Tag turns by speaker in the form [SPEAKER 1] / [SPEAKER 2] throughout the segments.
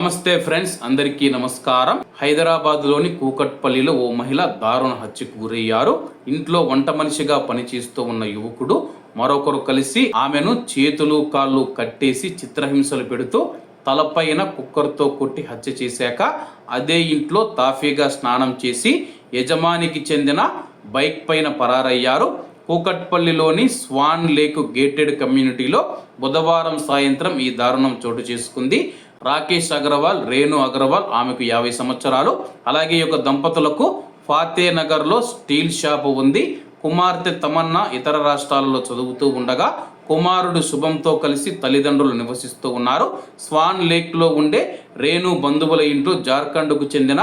[SPEAKER 1] నమస్తే ఫ్రెండ్స్ అందరికీ నమస్కారం. హైదరాబాద్లోని కూకట్పల్లిలో ఓ మహిళ దారుణ హత్యకు గురయ్యారు. ఇంట్లో వంట మనిషిగా పనిచేస్తూ ఉన్న యువకుడు మరొకరు కలిసి ఆమెను చేతులు కాళ్ళు కట్టేసి చిత్రహింసలు పెడుతూ తలపైన కుక్కర్తో కొట్టి హత్య చేశాక అదే ఇంట్లో తాఫీగా స్నానం చేసి యజమానికి చెందిన బైక్ పైన పరారయ్యారు. కూకట్పల్లిలోని స్వాన్ లేక్ గేటెడ్ కమ్యూనిటీలో బుధవారం సాయంత్రం ఈ దారుణం చోటు చేసుకుంది. రాకేష్ అగర్వాల్ రేణు అగర్వాల్ ఆమెకు యాభై సంవత్సరాలు. అలాగే ఈ యొక్క దంపతులకు ఫాతే నగర్లో స్టీల్ షాప్ ఉంది. కుమార్తె తమన్నా ఇతర రాష్ట్రాలలో చదువుతూ ఉండగా కుమారుడు శుభంతో కలిసి తల్లిదండ్రులు నివసిస్తూ ఉన్నారు. స్వాన్ లేక్లో ఉండే రేణు బంధువుల ఇంట్లో జార్ఖండ్కు చెందిన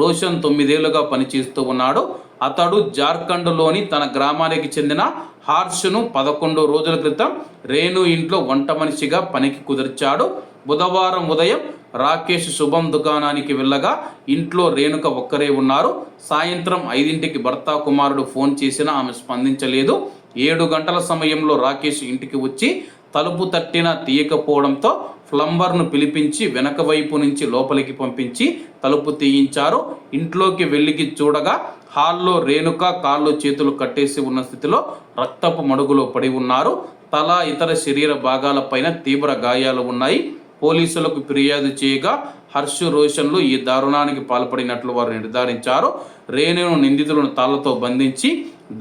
[SPEAKER 1] రోషన్ తొమ్మిదేళ్ళుగా పనిచేస్తూ ఉన్నాడు. అతడు జార్ఖండ్లోని తన గ్రామానికి చెందిన హార్ష్ను పదకొండు రోజుల క్రితం రేణు ఇంట్లో వంట మనిషిగా పనికి కుదిర్చాడు. బుధవారం ఉదయం రాకేష్ శుభం దుకాణానికి వెళ్ళగా ఇంట్లో రేణుక ఒక్కరే ఉన్నారు. సాయంత్రం ఐదింటికి భర్త కుమారుడు ఫోన్ చేసినా ఆమె స్పందించలేదు. ఏడు గంటల సమయంలో రాకేష్ ఇంటికి వచ్చి తలుపు తట్టిన తీయకపోవడంతో ప్లంబర్ను పిలిపించి వెనక వైపు నుంచి లోపలికి పంపించి తలుపు తీయించారు. ఇంట్లోకి వెళ్ళికి చూడగా హాల్లో రేణుక కాళ్ళు చేతులు కట్టేసి ఉన్న స్థితిలో రక్తపు మడుగులో పడి ఉన్నారు. తల ఇతర శరీర భాగాలపైన తీవ్ర గాయాలు ఉన్నాయి. పోలీసులకు ఫిర్యాదు చేయగా హర్ష్ రోషన్లు ఈ దారుణానికి పాల్పడినట్లు వారు నిర్ధారించారు. రేణును నిందితులను తాళ్ళతో బంధించి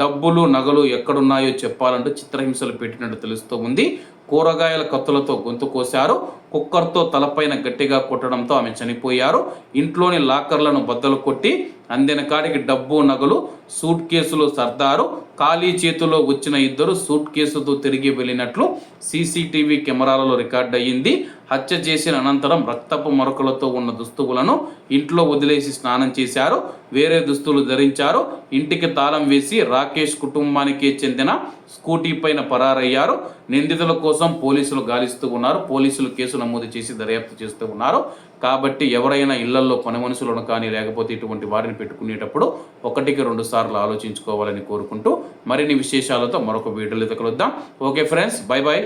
[SPEAKER 1] డబ్బులు నగలు ఎక్కడున్నాయో చెప్పాలంటూ చిత్రహింసలు పెట్టినట్టు తెలుస్తూ ఉంది. కూరగాయల కత్తులతో గొంతు కోశారు. కుక్కర్తో తలపైన గట్టిగా కొట్టడంతో ఆమె చనిపోయారు. ఇంట్లోని లాకర్లను బద్దలు కొట్టి అందిన కాడికి డబ్బు నగలు సూట్ కేసులు సర్దారు. ఖాళీ చేతిలో వచ్చిన ఇద్దరు సూట్ కేసుతో తిరిగి వెళ్ళినట్లు సీసీటీవీ కెమెరాలలో రికార్డ్ అయ్యింది. హత్య చేసిన అనంతరం రక్తపు మరకలతో ఉన్న దుస్తువులను ఇంట్లో వదిలేసి స్నానం చేశారు. వేరే దుస్తులు ధరించారు. ఇంటికి తాళం వేసి రాకేష్ కుటుంబానికి చెందిన స్కూటీ పైన పరారయ్యారు. నిందితుల కోసం కోసం పోలీసులు గాలిస్తూ ఉన్నారు. పోలీసులు కేసు నమోదు చేసి దర్యాప్తు చేస్తూ ఉన్నారు. కాబట్టి ఎవరైనా ఇళ్ళలో పని మనుషులను కానీ లేకపోతే ఇటువంటి వారిని పెట్టుకునేటప్పుడు ఒకటికి రెండు సార్లు ఆలోచించుకోవాలని కోరుకుంటూ మరిన్ని విశేషాలతో మరొక వీడియోలో కలుద్దాం. Okay friends bye bye